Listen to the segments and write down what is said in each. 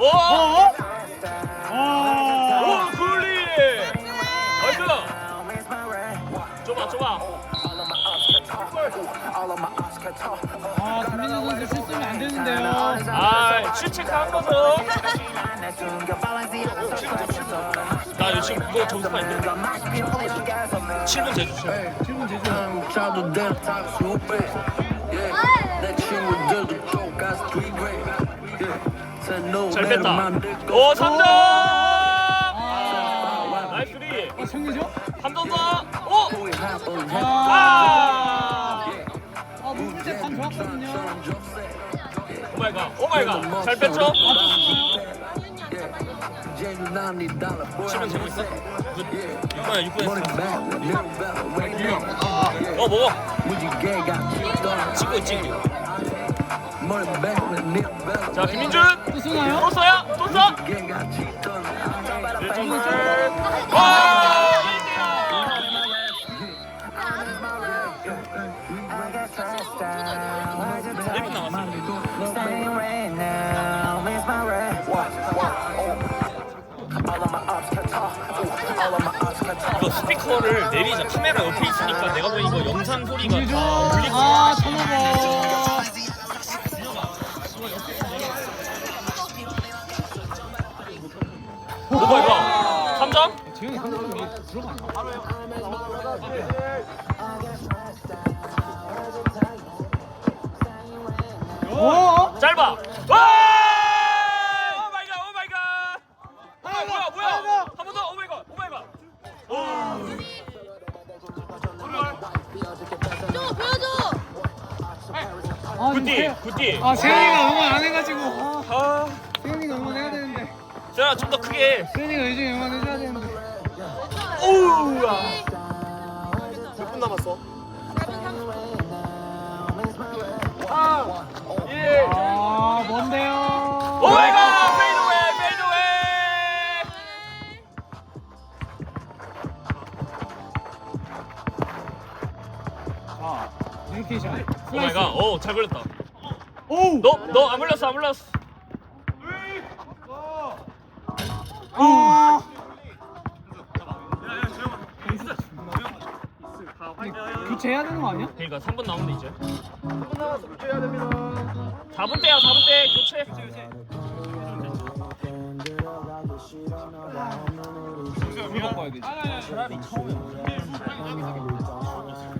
오! 어? 오, 아. 굴리! 나이스! 좁아, 좁아. 아, 김민재 선수 실수면 안 되는데요. 아, 실책 한 거죠. 나 이거 지금 이거 점수 많이 돼. 7분 제주 7분. 7분 제주. 잘 뺐다. 오, 3점! 아, 나이스 리. 아, 승리죠? 3점 더. 오! 아, 아! 아, 문제 감 좋았거든요. 오 마이 갓. 오 마이 갓. 잘 뺐죠? genuinely dollar boy. 7분 재고 있어? 6분에 6분 Money 했어. back, never better. Wake me up. Yeah, 어, 먹어. on. 찍고 자, 김민준. 또 쏘나요? 또 써야? 또 on. 와! 이거 스피커를 내리자 카메라 옆에 있으니까 내가 보니 이거 영상 소리가? 다 울릴 아, 턴오버. 오 오! 짧아 와! 오 마이 갓, 오 마이 갓. 아, 뭐야, 뭐야? 한 번 더. 오 마이 갓, 오 마이 갓. 좀 보여줘. 아, 굿디, 세- 굿디. 아, 세영이가 응원 안 해가지고. 아, 아, 세영이가 응원해야 되는데. 자, 좀더 크게. 세영이가 요즘 되는데. 오우. 몇분 남았어? 예. 아, 뭔데요? 오 마이 갓. 페이드웨이, 페이드웨이. 자, 데디케이션. 오 마이 슬라이스. 갓. 오, 잘 걸렸다. 오우! 너, 너안 걸렸어, 안 걸렸어. 교체해야 되는 거 아니야? 그러니까 3분 남은데 이제. 3분 남았어. 교체해야 됩니다. 4분 때야, 4분 때 교체. 물 바꿔야 되지. 차라리 처음에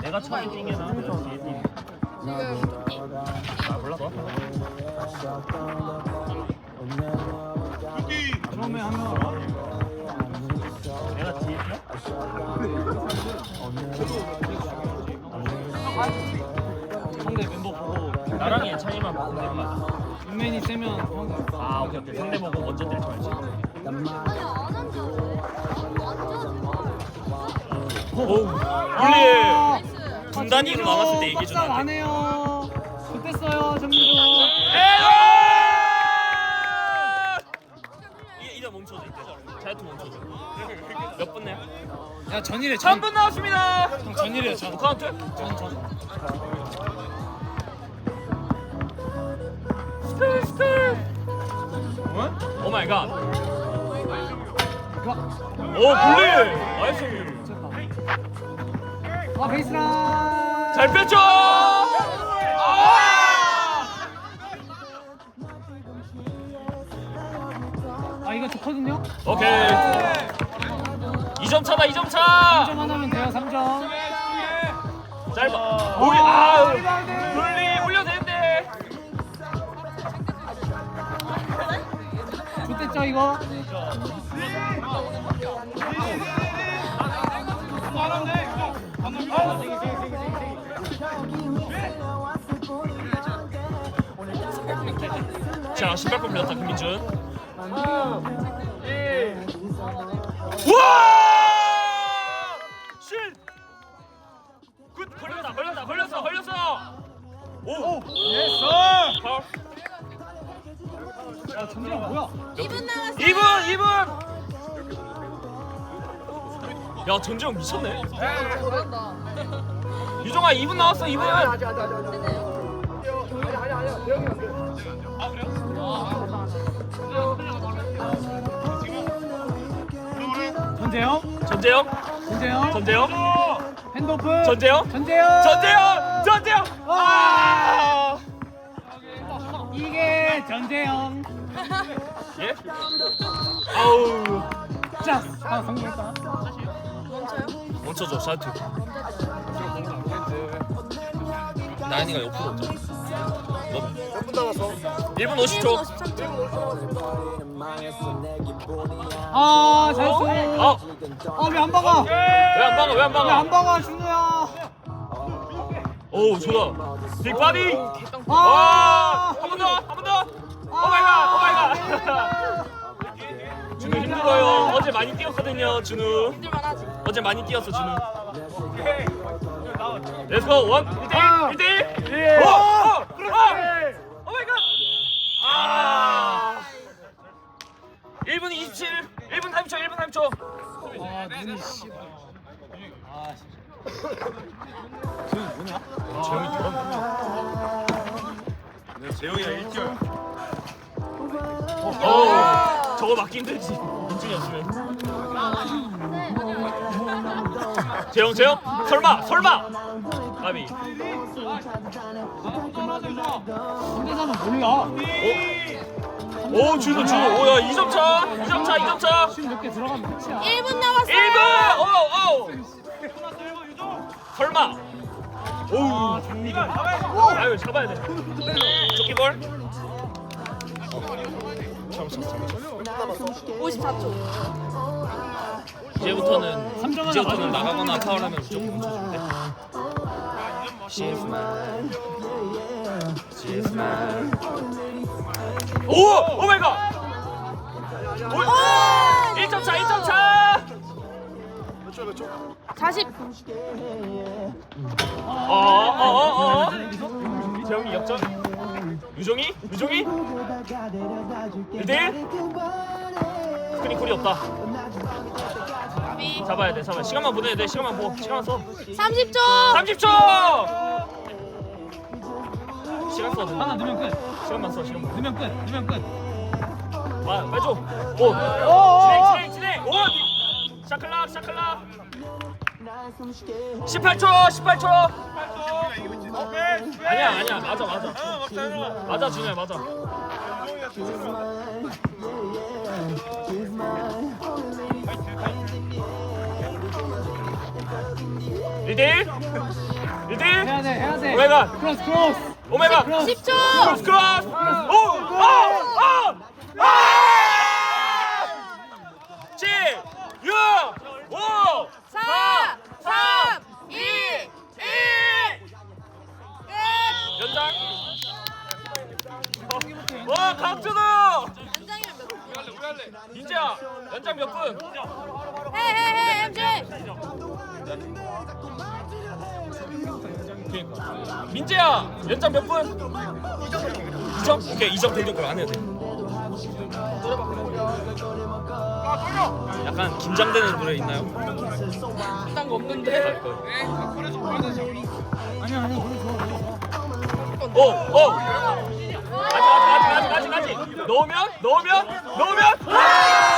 내가 처음에 뛴게 나아. 아, 몰라 너. 처음에 하면 내가 뒤에? 상대 멤버 보고 나랑 예찬이만 보면 되는 거 같아. 윤맨이 세면 항상 아, 오케이, 오케이. 상대 보고 먼저 뛸줄 알지. 아니 안. 오우. 아, 굴리. 분단위로 나갔을 때 얘기해 안 주는데. 해요. 좋댔어요, 정미도. 에로! 이제 이제 멈춰줘 이제. 자유투 멈춰줘. 몇 분 내요? 야, 전일에 전. 3분 나왔습니다. 형, 전일이에요, 전. 카운트? 전, 전. 스틸 스틸. 오 마이 갓. 오 굴리. 나이스. 아, 베이스라인. 잘 뺐죠. 이거 좋거든요. 오케이. 2점 차다 2점 차. 3점 하나면 돼요, 3점. 짧아. 오이 아. 굴리 올려 되는데. 좋댔죠, 이거. 자 신발끈 밀었다 김민준. 와! 슛! 굿! 걸렸다, 걸렸다, 걸렸어, 걸렸어! 오! 예스! 야, 정재영 뭐야? 2분 남았어. 2분, 2분! 야, 정재영 미쳤네. 잘한다. 유정아, 2분 나왔어, 2분! 아직 아직 아직 아직 아니야 아니야 아니야 대형이 안돼 아 그래요? 아, 아, 아. 전재영 전재영. 전재영 핸드오픈. 전재영 전재영. 전재영 전재영 아 이게 전재영. 예? 아우 자, 아 성공했다. 멈춰줘 샤트 나인이가 옆으로 오자 몇분 남았어? 1분 50초. 아 잘했어. 어? 아왜 안 박아? 왜 안 박아? 왜 안 왜 안 박아 박아 준우야? 오 좋아. 빅바디? 아. 와한번 더 한 번 더. 오 마이 갓 오 마이 갓. 준우 힘들어요. 어제 많이 뛰었거든요 준우. 힘들만 하지. 어제 많이 뛰었어 준우 렛츠고 원 1대1 1대1 오! 오! 오! 오마이 갓 아 1분 27 1분 30초 1분 30초 아 눈이 씨. 아 씨. 재영이 들어 재영이랑 1티어. 어 저거 맞기 힘들지 민준이 없으면 재영 재영? 설마 설마! 까비. 상대사는 몰라. 오 준우 준우 오야 2점 차 2점 차 2점 차. 몇개 들어가면 끝이야. 1분 남았어. 1분! 오오. 설마. 오우 아유 잡아야 돼. 조끼볼 참았어 참았어 54초. 이제부터는 이제부터는. 나가거나 파울하면 무조건 멈춰준대 오! 오 마이 갓! 오! 1점 차 1점 차! 몇 초, 몇 초? 40. 어 어 어 어 재영이 역전 유종이? 유종이? 1대1? 스크린 쿨이 없다 비. 잡아야 돼 잡아야 돼 시간만 보내야 돼 시간만 보 시간만 써 30초. 30초! 시간 써 하나 넣으면 끝. 시간만 써 시간만 넣으면 끝. 넣으면 끝. 아, 빨리 줘. 오, 진행, 진행, 진행. 오, 샤클락, 샤클락. 18초, 18초. 아니야, 아니야, 맞아, 맞아. 맞아, 준호야, 맞아. 리딜, 리딜. 해야 돼. 해야 돼. 오메가. 크로스 크로스. 오메가. 10초. 크로스, 크로스. 오, 오, 오, 헤헤헤 MJ. 민재야, 연장 몇 분? 2점? 오케이, 2점 되는 걸안 해야 돼. 약간 긴장되는 노래 있나요? 딴 거 없는데. 아니야 아니야. 그래 좋아 그래 좋아. 오, 오. 아직, 아직, 아직, 아직, 아직, 아직. 넣으면, 넣으면, 넣으면. 아!